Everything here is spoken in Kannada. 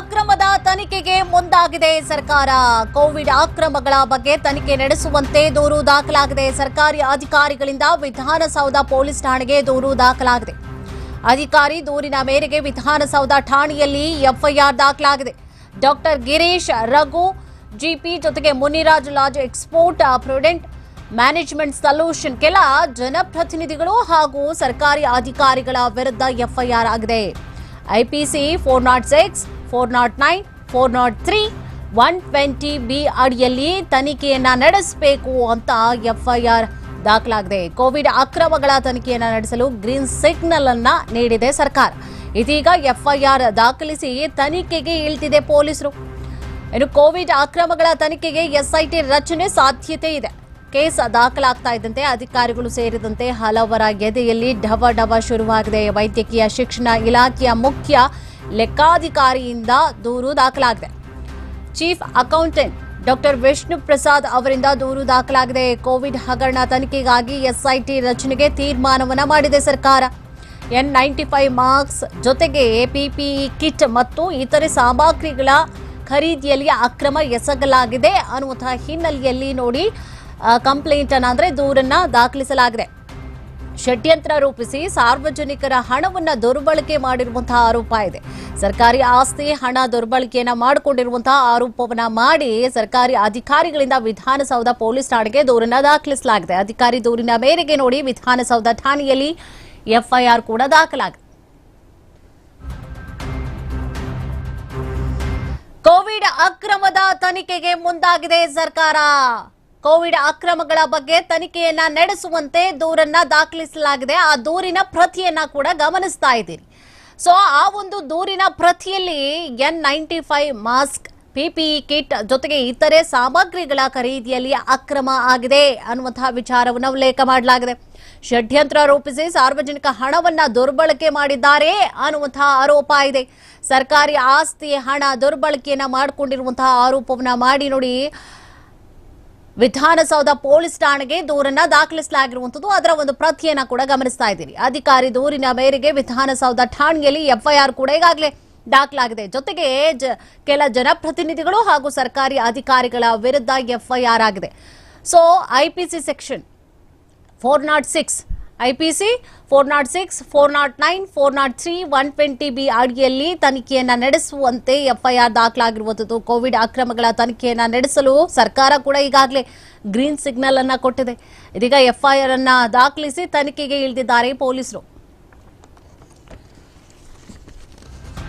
ಅಕ್ರಮದ ತನಿಖೆಗೆ ಮುಂದಾಗಿದೆ ಸರ್ಕಾರ. ಕೋವಿಡ್ ಅಕ್ರಮಗಳ ಬಗ್ಗೆ ತನಿಖೆ ನಡೆಸುವಂತೆ ದೂರು ದಾಖಲಾಗಿದೆ. ಸರ್ಕಾರಿ ಅಧಿಕಾರಿಗಳಿಂದ ವಿಧಾನಸೌಧ ಪೊಲೀಸ್ ಠಾಣೆಗೆ ದೂರು ದಾಖಲಾಗಿದೆ. ಅಧಿಕಾರಿ ದೂರಿನ ಮೇರೆಗೆ ವಿಧಾನಸೌಧ ಠಾಣೆಯಲ್ಲಿ ಎಫ್ಐಆರ್ ದಾಖಲಾಗಿದೆ. ಡಾಕ್ಟರ್ ಗಿರೀಶ್ ರಘು, ಜಿಪಿ ಜೊತೆಗೆ ಮುನಿರಾಜ್ ಲಾಜ್ ಎಕ್ಸ್ಪೋರ್ಟ್, ಪ್ರೊಡೆಂಟ್ ಮ್ಯಾನೇಜ್ಮೆಂಟ್ ಸೊಲ್ಯೂಷನ್, ಕೆಲ ಜನಪ್ರತಿನಿಧಿಗಳು ಹಾಗೂ ಸರ್ಕಾರಿ ಅಧಿಕಾರಿಗಳ ವಿರುದ್ಧ ಎಫ್ಐಆರ್ ಆಗಿದೆ. IPC four nought six four nought nine, four nought three, one twenty B ಅಡಿಯಲ್ಲಿ ತನಿಖೆಯನ್ನು ನಡೆಸಬೇಕು ಅಂತ ಎಫ್ಐಆರ್ ದಾಖಲಾಗಿದೆ. ಕೋವಿಡ್ ಅಕ್ರಮಗಳ ತನಿಖೆಯನ್ನು ನಡೆಸಲು ಗ್ರೀನ್ ಸಿಗ್ನಲ್ ಅನ್ನು ನೀಡಿದೆ ಸರ್ಕಾರ. ಇದೀಗ ಎಫ್ಐಆರ್ ದಾಖಲಿಸಿ ತನಿಖೆಗೆ ಇಳ್ತಿದೆ ಪೊಲೀಸರು. ಇನ್ನು ಕೋವಿಡ್ ಅಕ್ರಮಗಳ ತನಿಖೆಗೆ ಎಸ್ಐಟಿ ರಚನೆ ಸಾಧ್ಯತೆ ಇದೆ. ಕೇಸ್ ದಾಖಲಾಗ್ತಾ ಇದ್ದಂತೆ ಅಧಿಕಾರಿಗಳು ಸೇರಿದಂತೆ ಹಲವರ ಎದೆಯಲ್ಲಿ ಢವ ಢವ ಶುರುವಾಗಿದೆ. ವೈದ್ಯಕೀಯ ಶಿಕ್ಷಣ ಇಲಾಖೆಯ ಮುಖ್ಯ ಲೆಕ್ಕಾಧಿಕಾರಿಯಿಂದ ದೂರು ದಾಖಲಾಗಿದೆ. Chief accountant doctor Vishnu Prasad ಅವರಿಂದ ದೂರು ದಾಖಲಾಗಿದೆ. ಕೋವಿಡ್ ಹಗರಣ ತನಿಖೆಗಾಗಿ ಎಸ್ಐಟಿ ರಚನೆಗೆ ತೀರ್ಮಾನವನ್ನು ಮಾಡಿದೆ ಸರ್ಕಾರ. ಎನ್ ನೈಂಟಿ ಫೈವ್ ಮಾರ್ಕ್ಸ್ ಜೊತೆಗೆ ಎಪಿಪಿಇ ಕಿಟ್ ಮತ್ತು ಇತರೆ ಸಾಮಗ್ರಿಗಳ ಖರೀದಿಯಲ್ಲಿ ಅಕ್ರಮ ಎಸಗಲಾಗಿದೆ ಅನ್ನುವಂತಹ ಹಿನ್ನೆಲೆಯಲ್ಲಿ ನೋಡಿ ಕಂಪ್ಲೇಂಟ್ ಅನ್ನ ಅಂದ್ರೆ ದೂರನ್ನ ದಾಖಲಿಸಲಾಗಿದೆ. ಷಡ್ಯಂತ್ರ ರೂಪಿಸಿ ಸಾರ್ವಜನಿಕರ ಹಣವನ್ನು ದುರ್ಬಳಕೆ ಮಾಡಿರುವಂತಹ ಆರೋಪ ಇದೆ. ಸರ್ಕಾರಿ ಆಸ್ತಿ, ಹಣ ದುರ್ಬಳಕೆಯನ್ನ ಮಾಡಿಕೊಂಡಿರುವಂತಹ ಆರೋಪವನ್ನ ಮಾಡಿ ಸರ್ಕಾರಿ ಅಧಿಕಾರಿಗಳಿಂದ ವಿಧಾನಸೌಧ ಪೊಲೀಸ್ ಠಾಣೆಗೆ ದೂರನ್ನ ದಾಖಲಿಸಲಾಗಿದೆ. ಅಧಿಕಾರಿ ದೂರಿನ ಮೇರೆಗೆ ನೋಡಿ ವಿಧಾನಸೌಧ ಠಾಣೆಯಲ್ಲಿ ಎಫ್ಐಆರ್ ಕೂಡ ದಾಖಲಾಗಿದೆ. ಕೋವಿಡ್ ಅಕ್ರಮದ ತನಿಖೆಗೆ ಮುಂದಾಗಿದೆ ಸರ್ಕಾರ. ಕೋವಿಡ್ ಅಕ್ರಮಗಳ ಬಗ್ಗೆ ತನಿಖೆಯನ್ನ ನಡೆಸುವಂತೆ ದೂರನ್ನ ದಾಖಲಿಸಲಾಗಿದೆ. ಆ ದೂರಿನ ಪ್ರತಿಯನ್ನ ಕೂಡ ಗಮನಿಸ್ತಾ ಇದ್ದೀರಿ. ಸೊ ಆ ಒಂದು ದೂರಿನ ಪ್ರತಿಯಲ್ಲಿ N ninety five mask PPE kit ಜೊತೆಗೆ ಇತರೆ ಸಾಮಗ್ರಿಗಳ ಖರೀದಿಯಲ್ಲಿ ಅಕ್ರಮ ಆಗಿದೆ ಅನ್ನುವಂತಹ ವಿಚಾರವನ್ನು ಉಲ್ಲೇಖ ಮಾಡಲಾಗಿದೆ. ಷಡ್ಯಂತ್ರ ರೂಪಿಸಿ ಸಾರ್ವಜನಿಕ ಹಣವನ್ನ ದುರ್ಬಳಕೆ ಮಾಡಿದ್ದಾರೆ ಅನ್ನುವಂತಹ ಆರೋಪ ಇದೆ. ಸರ್ಕಾರಿ ಆಸ್ತಿ ಹಣ ದುರ್ಬಳಕೆಯನ್ನ ಮಾಡಿಕೊಂಡಿರುವಂತಹ ಆರೋಪವನ್ನ ಮಾಡಿ ನೋಡಿ ವಿಧಾನಸೌಧ ಪೊಲೀಸ್ ಠಾಣೆಗೆ ದೂರನ್ನ ದಾಖಲಿಸಲಾಗಿರುವಂತದ್ದು ಅದರ ಒಂದು ಪ್ರತಿಯನ್ನ ಕೂಡ ಗಮನಿಸ್ತಾ ಇದ್ದೀರಿ. ಅಧಿಕಾರಿ ದೂರಿನ ಮೇರೆಗೆ ವಿಧಾನಸೌಧ ಠಾಣೆಯಲ್ಲಿ ಎಫ್ಐಆರ್ ಕೂಡ ಈಗಾಗಲೇ ದಾಖಲಾಗಿದೆ. ಜೊತೆಗೆ ಕೆಲ ಜನಪ್ರತಿನಿಧಿಗಳು ಹಾಗೂ ಸರ್ಕಾರಿ ಅಧಿಕಾರಿಗಳ ವಿರುದ್ಧ ಎಫ್ಐಆರ್ ಆಗಿದೆ. So IPC section four nought six IPC four nought six, four nought nine, four nought three, one twenty B ಅಡಿಯಲ್ಲಿ ತನಿಖೆಯನ್ನು ನಡೆಸುವಂತೆ ಎಫ್ಐಆರ್ ದಾಖಲಾಗಿರುವಂಥದ್ದು. ಕೋವಿಡ್ ಅಕ್ರಮಗಳ ತನಿಖೆಯನ್ನು ನಡೆಸಲು ಸರ್ಕಾರ ಕೂಡ ಈಗಾಗಲೇ ಗ್ರೀನ್ ಸಿಗ್ನಲ್ ಅನ್ನು ಕೊಟ್ಟಿದೆ. ಇದೀಗ ಎಫ್ಐಆರ್ ಅನ್ನು ದಾಖಲಿಸಿ ತನಿಖೆಗೆ ಇಳಿದಿದ್ದಾರೆ ಪೊಲೀಸರು.